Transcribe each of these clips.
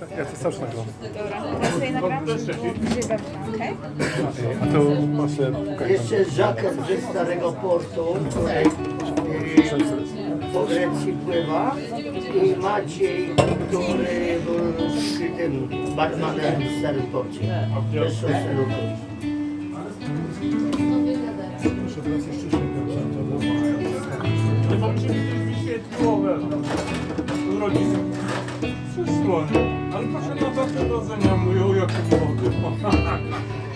Ja to cały nagram. Dobra, teraz sobie nagram, okej? A to masz pokazać. Jeszcze żakiet ze Starego Portu, który y, po Grecji pływa i Maciej, który był tym barmanem w Starym Porcie. Też we rodzice. Wszystko. Ale proszę na datę urodzenia mówią, jak to młody.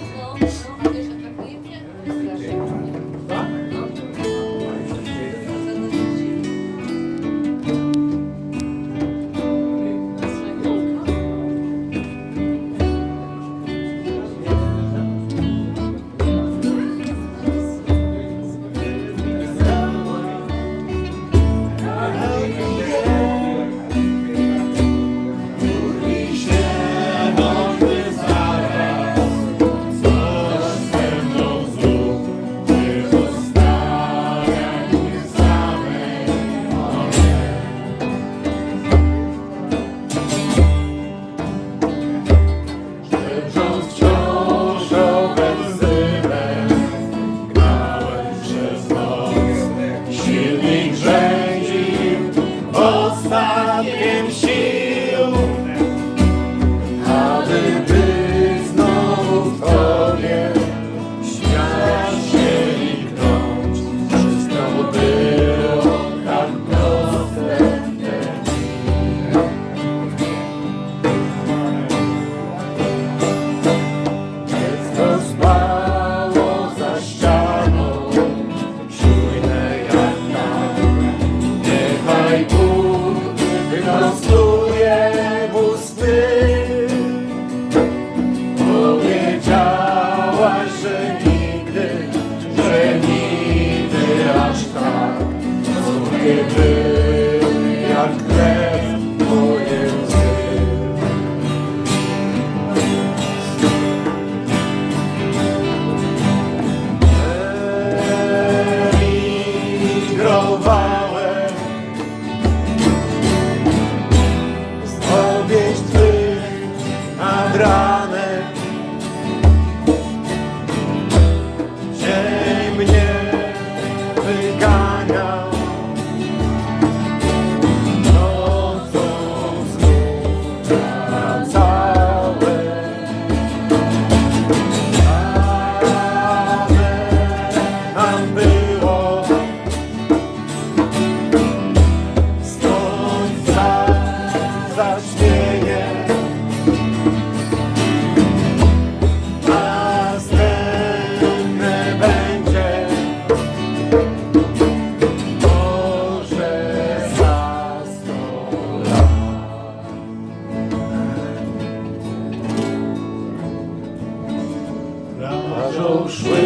Plażą szły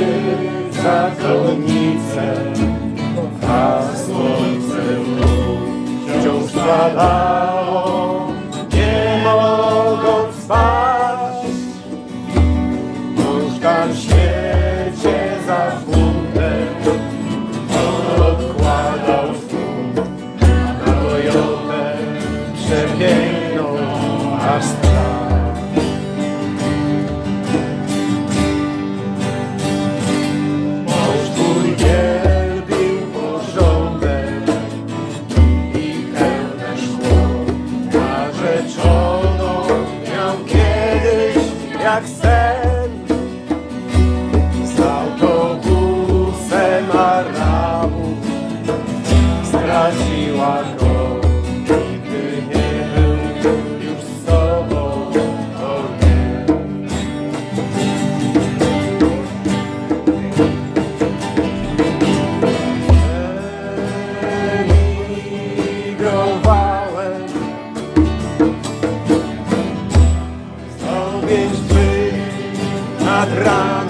zakonnice, a słońce wciąż padało, nie mogąc spać. Nóżka w świecie za on odkładał funt na Toyotę przepiękną Narzeczoną miał kiedyś jak sen z autobusem Arabów straciła go. Nigdy nie był już sobą, nie. emigrowałem Abraão.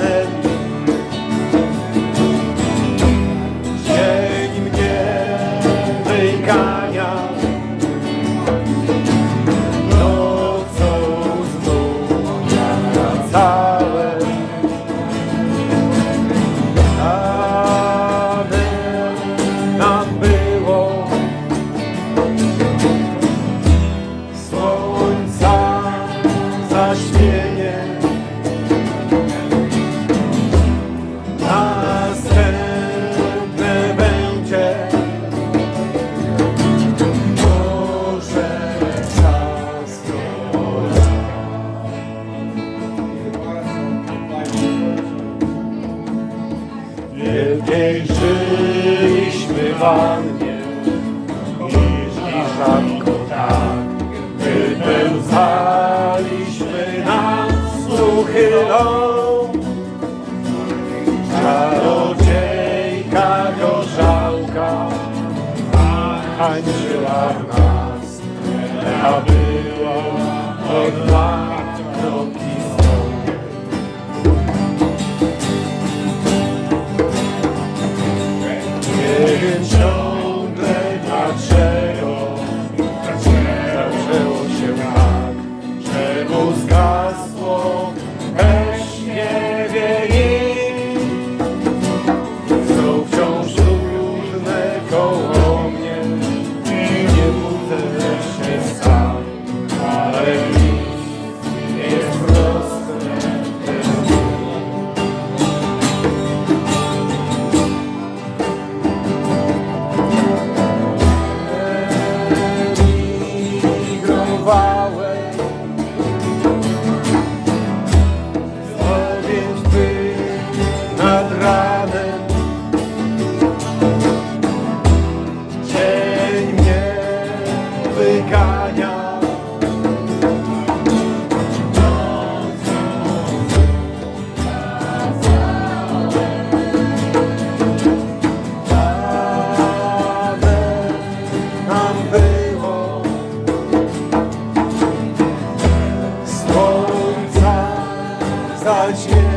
wierzyliśmy Wam i rzadko tak wypełzaliśmy nas z uchylą. Czarodziejka gorzałka hańczyła nas, aby karşı.